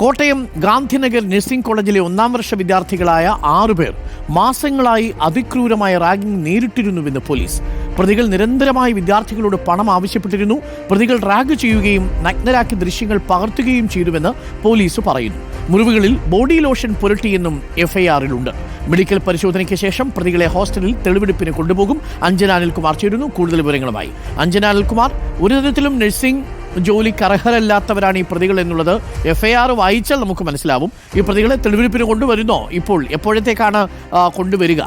Kottayam Gandhinagar nursing കോളേജിലെ ഒന്നാം വർഷ വിദ്യാർത്ഥികളായ ആറുപേർ മാസങ്ങളായി അതിക്രൂരമായ റാഗിംഗ് നേരിട്ടിരുന്നുവെന്ന് പോലീസ്. പ്രതികൾ നിരന്തരമായി വിദ്യാർത്ഥികളോട് പണം ആവശ്യപ്പെട്ടിരുന്നു. പ്രതികൾ റാഗ് ചെയ്യുകയും നഗ്നരാക്കി ദൃശ്യങ്ങൾ പകർത്തുകയും ചെയ്തുവെന്ന് പോലീസ് പറയുന്നു. മുറിവുകളിൽ ബോഡി ലോഷൻ പുരട്ടിയെന്നും എഫ്ഐആറിലുണ്ട്. മെഡിക്കൽ പരിശോധനയ്ക്ക് ശേഷം പ്രതികളെ ഹോസ്റ്റലിൽ തെളിവെടുപ്പിന് കൊണ്ടുപോകും. അഞ്ജന അനിൽകുമാർ ചേരുന്നു. കൂടുതൽ വിവരങ്ങളുമായി അഞ്ജന അനിൽകുമാർ ഒരു തരത്തിലും നഴ്സിംഗ് ജോലിക്ക് അർഹരല്ലാത്തവരാണ് ഈ പ്രതികൾ എന്നുള്ളത് എഫ് ഐ ആർ വായിച്ചാൽ നമുക്ക് മനസ്സിലാവും. ഈ പ്രതികളെ തെളിവെടുപ്പിന് കൊണ്ടുവരുന്നോ? ഇപ്പോൾ എപ്പോഴത്തേക്കാണ് കൊണ്ടുവരിക?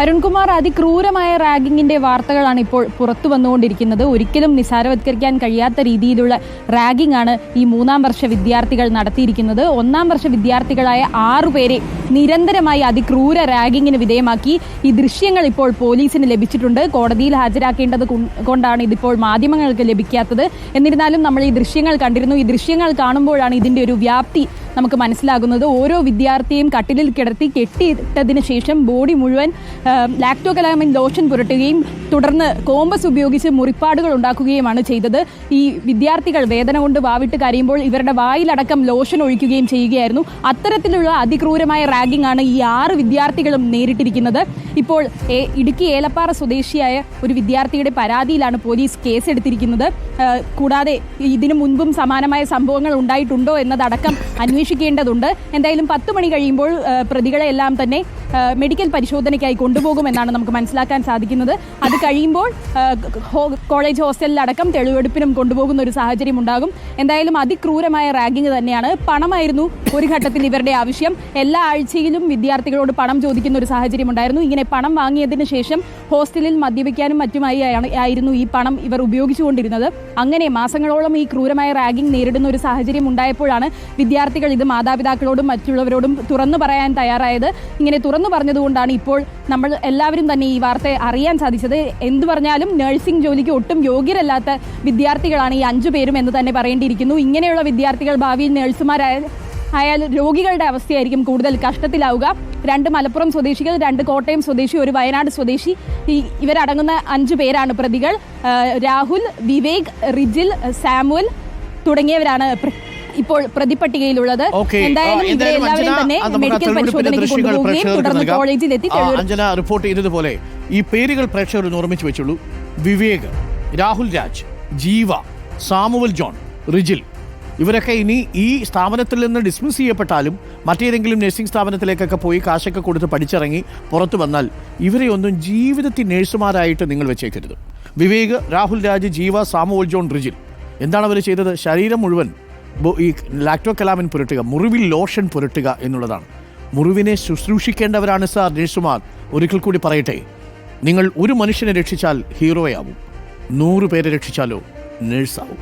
അരുൺകുമാർ അതിക്രൂരമായ റാഗിങ്ങിന്റെ വാർത്തകളാണ് ഇപ്പോൾ പുറത്തു വന്നുകൊണ്ടിരിക്കുന്നത്. ഒരിക്കലും നിസാരവത്കരിക്കാൻ കഴിയാത്ത രീതിയിലുള്ള റാഗിംഗ് ആണ് ഈ മൂന്നാം വർഷ വിദ്യാർത്ഥികൾ നടത്തിയിരിക്കുന്നത്. ഒന്നാം വർഷ വിദ്യാർത്ഥികളായ ആറുപേരെ നിരന്തരമായി അതിക്രൂര റാഗിങ്ങിന് വിധേയമാക്കി. ഈ ദൃശ്യങ്ങൾ ഇപ്പോൾ പോലീസിന് ലഭിച്ചിട്ടുണ്ട്. കോടതിയിൽ ഹാജരാക്കേണ്ടത് കൊണ്ടാണ് ഇതിപ്പോൾ മാധ്യമങ്ങൾക്ക് ലഭിക്കാത്തത്. എന്നിരുന്നാലും നമ്മൾ ഈ ദൃശ്യങ്ങൾ കണ്ടിരുന്നു. ഈ ദൃശ്യങ്ങൾ കാണുമ്പോഴാണ് ഇതിന്റെ ഒരു വ്യാപ്തി നമുക്ക് മനസ്സിലാകുന്നത്. ഓരോ വിദ്യാർത്ഥിയും കട്ടിലിൽ കിടത്തി കെട്ടിയിട്ടതിന് ശേഷം ബോഡി മുഴുവൻ ലാക്ടോകലാമിൻ ലോഷൻ പുരട്ടുകയും തുടർന്ന് കോമ്പസ് ഉപയോഗിച്ച് മുറിപ്പാടുകൾ ഉണ്ടാക്കുകയുമാണ് ചെയ്തത്. ഈ വിദ്യാർത്ഥികൾ വേദന കൊണ്ട് വാവിട്ട് കരയുമ്പോൾ ഇവരുടെ വായിലടക്കം ലോഷൻ ഒഴിക്കുകയും ചെയ്യുകയായിരുന്നു. അത്തരത്തിലുള്ള അതിക്രൂരമായ റാഗിംഗ് ആണ് ഈ ആറ് വിദ്യാർത്ഥികളും നേരിട്ടിരിക്കുന്നത്. ഇപ്പോൾ ഇടുക്കി ഏലപ്പാറ സ്വദേശിയായ ഒരു വിദ്യാർത്ഥിയുടെ പരാതിയിലാണ് പോലീസ് കേസെടുത്തിരിക്കുന്നത്. കൂടാതെ ഇതിനു മുൻപും സമാനമായ സംഭവങ്ങൾ ഉണ്ടായിട്ടുണ്ടോ എന്നതടക്കം അന്വേഷിക്കേണ്ടതുണ്ട്. എന്തായാലും പത്ത് മണി കഴിയുമ്പോൾ പ്രതികളെല്ലാം തന്നെ മെഡിക്കൽ പരിശോധനയ്ക്കായി കൊണ്ടുപോകുമെന്നാണ് നമുക്ക് മനസ്സിലാക്കാൻ സാധിക്കുന്നത്. അത് കഴിയുമ്പോൾ കോളേജ് ഹോസ്റ്റലിലടക്കം തെളിവെടുപ്പിനും കൊണ്ടുപോകുന്ന ഒരു സാഹചര്യം ഉണ്ടാകും. എന്തായാലും അതിക്രൂരമായ റാഗിങ് തന്നെയാണ്. പണമായിരുന്നു ഒരു ഘട്ടത്തിൽ ഇവരുടെ ആവശ്യം. എല്ലാ ആഴ്ചയിലും വിദ്യാർത്ഥികളോട് പണം ചോദിക്കുന്ന ഒരു സാഹചര്യം ഉണ്ടായിരുന്നു. ഇങ്ങനെ പണം വാങ്ങിയതിന് ശേഷം ഹോസ്റ്റലിൽ മദ്യപിക്കാനും മറ്റുമായി ആയിരുന്നു ഈ പണം ഇവർ ഉപയോഗിച്ചുകൊണ്ടിരുന്നത്. അങ്ങനെ മാസങ്ങളോളം ഈ ക്രൂരമായ റാഗിംഗ് നേരിടുന്ന ഒരു സാഹചര്യം ഉണ്ടായപ്പോഴാണ് വിദ്യാർത്ഥികൾ ഇത് മാതാപിതാക്കളോടും മറ്റുള്ളവരോടും തുറന്നു പറയാൻ തയ്യാറായത്. ഇങ്ങനെ തുറന്നു പറഞ്ഞതുകൊണ്ടാണ് ഇപ്പോൾ നമ്മൾ എല്ലാവരും തന്നെ ഈ വാർത്ത അറിയാൻ സാധിച്ചത്. എന്തു പറഞ്ഞാലും നഴ്സിംഗ് ജോലിക്ക് ഒട്ടും യോഗ്യരല്ലാത്ത വിദ്യാർത്ഥികളാണ് ഈ അഞ്ചു പേരും എന്ന് തന്നെ പറയേണ്ടിയിരിക്കുന്നു. ഇങ്ങനെയുള്ള വിദ്യാർത്ഥികൾ ഭാവിയിൽ നഴ്സുമാരായ ആയാൽ രോഗികളുടെ അവസ്ഥയായിരിക്കും കൂടുതൽ കഷ്ടത്തിലാവുക. രണ്ട് മലപ്പുറം സ്വദേശികൾ രണ്ട് കോട്ടയം സ്വദേശി ഒരു വയനാട് സ്വദേശി ഇവരടങ്ങുന്ന അഞ്ചു പേരാണ് പ്രതികൾ. രാഹുൽ വിവേക് റിജിൽ സാമുൽ തുടങ്ങിയവരാണ് ഇപ്പോൾ പ്രതിപട്ടികയിലുള്ളത്. എന്തായാലും ഇവരെ എല്ലാവരും തന്നെ മെഡിക്കൽ പരിശോധനയ്ക്ക് കൊണ്ടുപോവുകയും തുടർന്ന് കോളേജിൽ എത്തി അഞ്ജന റിപ്പോർട്ട് ചെയ്തതുപോലെ ഈ പേരുകൾ പ്രേക്ഷകർ ഓർമ്മിച്ച് വെച്ചുള്ളൂ. Vivek Rahul Raj Jeeva Samuel John Rijil. ഇവരൊക്കെ ഇനി ഈ സ്ഥാപനത്തിൽ നിന്ന് ഡിസ്മിസ് ചെയ്യപ്പെട്ടാലും മറ്റേതെങ്കിലും നഴ്സിംഗ് സ്ഥാപനത്തിലേക്കൊക്കെ പോയി കാശൊക്കെ കൊടുത്ത് പഠിച്ചിറങ്ങി പുറത്തു വന്നാൽ ഇവരെ ഒന്നും ജീവിതത്തിൽ നഴ്സുമാരായിട്ട് നിങ്ങൾ വെച്ചേക്കരുത്. Vivek Rahul Raj Jeeva Samuel John Rijil. എന്താണ് അവർ ചെയ്തത്? ശരീരം മുഴുവൻ ഈ ലാക്ടോ കലാമിൻ പുരട്ടുക മുറിവിൽ ലോഷൻ പുരട്ടുക എന്നുള്ളതാണ്. മുറിവിനെ ശുശ്രൂഷിക്കേണ്ടവരാണ് സാർ നഴ്സുമാർ. ഒരിക്കൽ കൂടി പറയട്ടെ നിങ്ങൾ ഒരു മനുഷ്യനെ രക്ഷിച്ചാൽ ഹീറോയാവും. നൂറ് പേരെ രക്ഷിച്ചാലോ നേഴ്സാവും.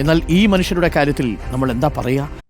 എന്നാൽ ഈ മനുഷ്യരുടെ കാര്യത്തിൽ നമ്മൾ എന്താ പറയുക